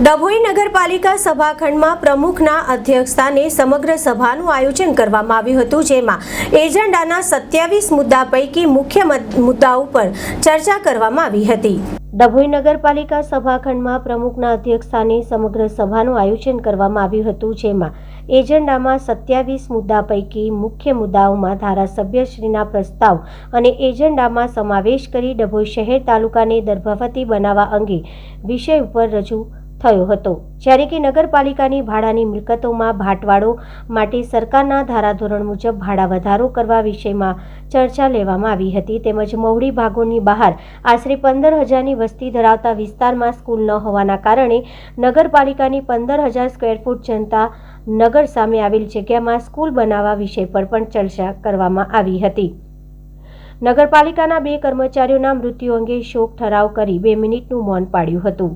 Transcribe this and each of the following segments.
ડભોઈ નગરપાલિકા સભાખંડમાં પ્રમુખના અધ્યક્ષસ્થાને સમગ્ર સભાનું આયોજન કરવામાં આવ્યું હતું, જેમાં એજન્ડાના સત્યાવીસ મુદ્દા પૈકી મુખ્ય મુદ્દા મુદ્દાઓ પર ચર્ચા કરવામાં આવી હતી. ડભોઈ નગરપાલિકા સભાખંડમાં પ્રમુખના અધ્યક્ષસ્થાને સમગ્ર સભાનું આયોજન કરવામાં આવ્યું હતું, જેમાં એજન્ડામાં સત્યાવીસ મુદ્દા પૈકી મુખ્ય મુદ્દાઓમાં ધારાસભ્યશ્રીના પ્રસ્તાવ અને એજન્ડામાં સમાવેશ કરી ડભોઈ શહેર તાલુકાને દર્ભાવતી બનાવવા અંગે વિષય ઉપર રજૂ થયો હતો. જ્યારે કે નગરપાલિકાની ભાડાની મિલકતોમાં ભાટવાડો માટે સરકારના ધારાધોરણ મુજબ ભાડા વધારો કરવા વિષયમાં ચર્ચા લેવામાં આવી હતી. તેમજ મહુડી ભાગોની બહાર આશરે પંદર હજારની વસ્તી ધરાવતા વિસ્તારમાં સ્કૂલ ન હોવાના કારણે નગરપાલિકાની પંદર હજાર સ્ક્વેર ફૂટ જનતા નગર સામે આવેલ જગ્યામાં સ્કૂલ બનાવવા વિષય પર પણ ચર્ચા કરવામાં આવી હતી. નગરપાલિકાના બે કર્મચારીઓના મૃત્યુ અંગે શોક ઠરાવ કરી બે મિનિટનું મૌન પાડ્યું હતું.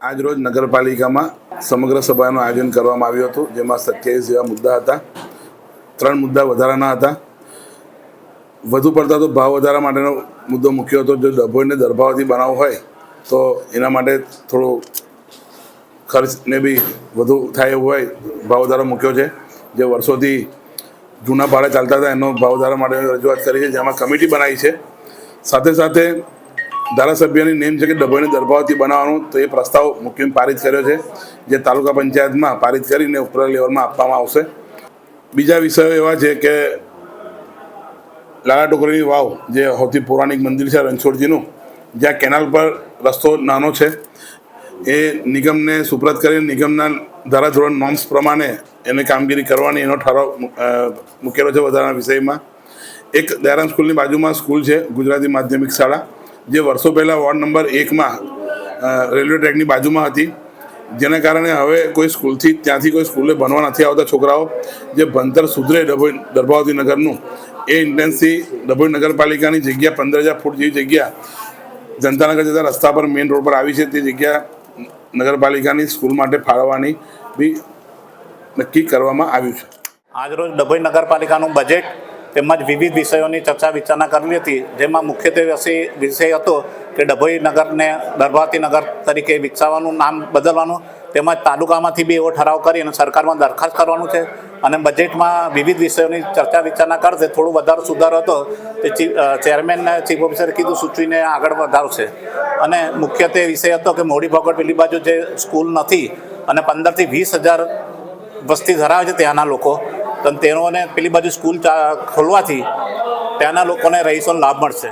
આજ રોજ નગરપાલિકામાં સમગ્ર સભાનું આયોજન કરવામાં આવ્યું હતું, જેમાં સત્યાવીસ જેવા મુદ્દા હતા. ત્રણ મુદ્દા વધારાના હતા. વધુ પડતા તો ભાવ વધારા માટેનો મુદ્દો મૂક્યો હતો. જો ડભોઈને દરભાવથી બનાવવો હોય, તો એના માટે થોડો ખર્ચને બી વધુ થાય એવું હોય, ભાવ વધારો મૂક્યો છે. જે વર્ષોથી જૂના ભાડે ચાલતા હતા, એનો ભાવ વધારા માટે રજૂઆત કરી છે, જેમાં કમિટી બનાવી છે. સાથે સાથે ધારાસભ્યની નેમ છે કે ડભોઈને દરભાવથી બનાવવાનું, તો એ પ્રસ્તાવ મુખ્યમંત્રી પારિત કર્યો છે, જે તાલુકા પંચાયતમાં પારિત કરીને ઉપર લેવલમાં આપવામાં આવશે. બીજા વિષયો એવા છે કે લાલા ટોકરીની વાવ, જે સૌથી પૌરાણિક મંદિર છે રણછોડજીનું, જ્યાં કેનાલ પર રસ્તો નાનો છે. એ નિગમને સુપ્રત કરીને નિગમના ધારાધોરણ નોર્મ્સ પ્રમાણે એને કામગીરી કરવાની એનો ઠરાવ મૂકેલો છે વધારાના વિષયમાં. એક દયારામ સ્કૂલની બાજુમાં સ્કૂલ છે, ગુજરાતી માધ્યમિક શાળા. જે વર્ષો પહેલાં વોર્ડ નંબર એકમાં રેલવે ટ્રેકની બાજુમાં હતી. જેના કારણે હવે કોઈ સ્કૂલથી, ત્યાંથી કોઈ સ્કૂલે ભણવા નથી આવતા છોકરાઓ. જે ભણતર સુધરે ડભોઈ દરબાવતી નગરનું એ ઇન્ટેન્સથી ડભોઈ નગરપાલિકાની જગ્યા પંદર હજાર ફૂટ જેવી જગ્યા, જનતાનગર જતા રસ્તા પર મેઇન રોડ પર આવી છે, તે જગ્યા નગરપાલિકાની સ્કૂલ માટે ફાળવવાની બી નક્કી કરવામાં આવ્યું છે. આજરોજ ડભોઈ નગરપાલિકાનું બજેટ તેમજ વિવિધ વિષયોની ચર્ચા વિચારણા કરેલી હતી, જેમાં મુખ્યત્વે વિષય હતો કે ડભોઈ નગરને દરભાતી નગર તરીકે વિકસાવવાનું, નામ બદલવાનું, તેમજ તાલુકામાંથી બી એવો ઠરાવ કરી અને સરકારમાં દરખાસ્ત કરવાનું છે. અને બજેટમાં વિવિધ વિષયોની ચર્ચા વિચારણા કરશે. થોડું વધારે સુધારો હતો તે ચેરમેનને, ચીફ ઓફિસરે કીધું, સૂચવીને આગળ વધારશે. અને મુખ્યત્વે વિષય હતો કે મોડી ભગવડ પેલી બાજુ જે સ્કૂલ નથી અને પંદરથી વીસ હજાર વસ્તી ધરાવે છે ત્યાંના લોકો. તો તેઓને પેલી બાજુ સ્કૂલ ખોલવાથી ત્યાંના લોકોને રહીશોને લાભ મળશે.